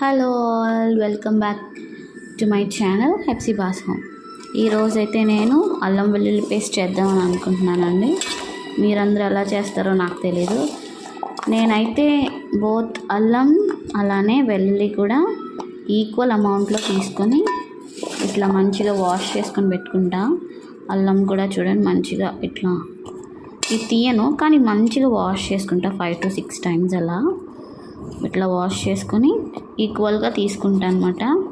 Hello all welcome back to my channel Hepsi boss home ఈరోజైతే నేను అల్లం వెల్లుల్లి పేస్ట్ చేద్దామని అనుకుంటున్నానండి. మీరందరూ ఎలా చేస్తారో నాకు తెలీదు. నేనైతే బోత్ అల్లం అలానే వెల్లుల్లి కూడా ఈక్వల్ అమౌంట్లో తీసుకొని ఇట్లా మంచిగా వాష్ చేసుకొని పెట్టుకుంటా. అల్లం కూడా చూడండి మంచిగా ఇట్లా. ఇది తీయను కానీ మంచిగా వాష్ చేసుకుంటా ఫైవ్ టు సిక్స్ టైమ్స్ అలా. ఇట్లా వాష్ చేసుకొని ఈక్వల్గా తీసుకుంటా అనమాట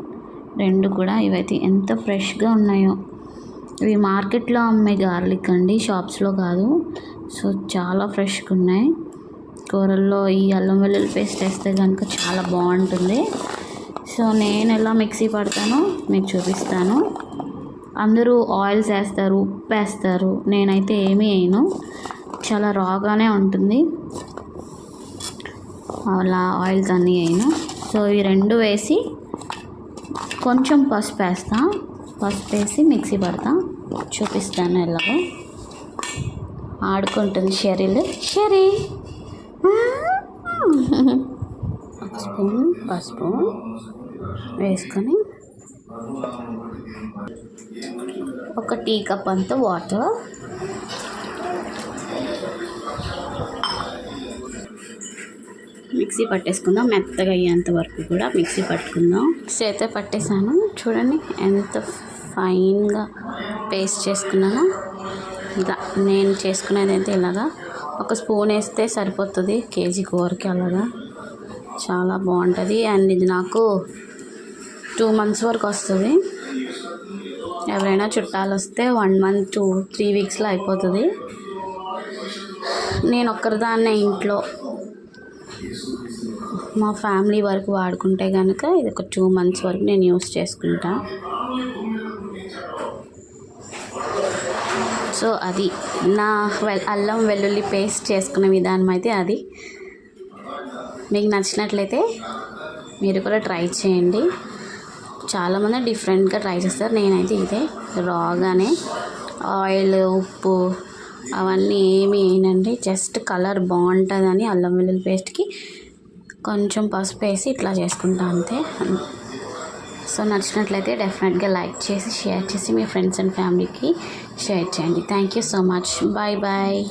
రెండు కూడా ఇవైతే ఎంత ఫ్రెష్గా ఉన్నాయో. ఇవి మార్కెట్లో అమ్మే గార్లిక్ అండి షాప్స్లో కాదు. సో చాలా ఫ్రెష్గా ఉన్నాయి. కూరల్లో ఈ అల్లం వెల్లుల్లి పేస్ట్ వేస్తే కనుక చాలా బాగుంటుంది. సో నేను ఎలా మిక్సీ పడతానో మీకు చూపిస్తాను. అందరూ ఆయిల్స్ వేస్తారు ఉప్పు వేస్తారు. నేనైతే ఏమీ వేయను. చాలా రాగానే ఉంటుంది. అలా ఆయిల్స్ అన్నీ అయినా. సో ఈ రెండు వేసి కొంచెం పసుపు వేస్తా. పసుపు వేసి మిక్సీ పడతా. చూపిస్తాను ఎలాగో. ఆడుకుంటుంది షెరీలు షెరీ స్పూన్ పసుపు వేసుకొని ఒక టీ కప్ అంత వాటర్ మిక్సీ పట్టేసుకుందాం. మెత్తగా అయ్యేంత వరకు కూడా మిక్సీ పట్టుకుందాం. మిక్సీ అయితే పట్టేసాను చూడండి ఎంత ఫైన్గా పేస్ట్ చేసుకున్నాను. ఇలా నేను చేసుకునేది అయితే ఇలాగా. ఒక స్పూన్ వేస్తే సరిపోతుంది కేజీ కూరకి అలాగా. చాలా బాగుంటుంది. అండ్ ఇది నాకు టూ మంత్స్ వరకు వస్తుంది. ఎవరైనా చుట్టాలు వస్తే వన్ మంత్ టూ త్రీ వీక్స్లో అయిపోతుంది. నేను ఒక్కరిదాన్నే ఇంట్లో మా ఫ్యామిలీ వరకు వాడుకుంటే కనుక ఇది ఒక టూ మంత్స్ వరకు నేను యూస్ చేసుకుంటా. సో అది నా వెల్ అల్లం వెల్లుల్లి పేస్ట్ చేసుకునే విధానం అయితే అది. మీకు నచ్చినట్లయితే మీరు కూడా ట్రై చేయండి. చాలామంది డిఫరెంట్గా ట్రై చేస్తారు. నేనైతే ఇదే రాగానే ఆయిల్ ఉప్పు అవన్నీ ఏమి వేయనండి. జస్ట్ కలర్ బాగుంటుందని అల్లం వెల్లుల్లి పేస్ట్కి కొంచెం పసుపు వేసి ఇట్లా చేసుకుంటా అంతే. సో నచ్చినట్లయితే డెఫినెట్గా లైక్ చేసి షేర్ చేసి మీ ఫ్రెండ్స్ అండ్ ఫ్యామిలీకి షేర్ చేయండి. Thank you so much. Bye bye.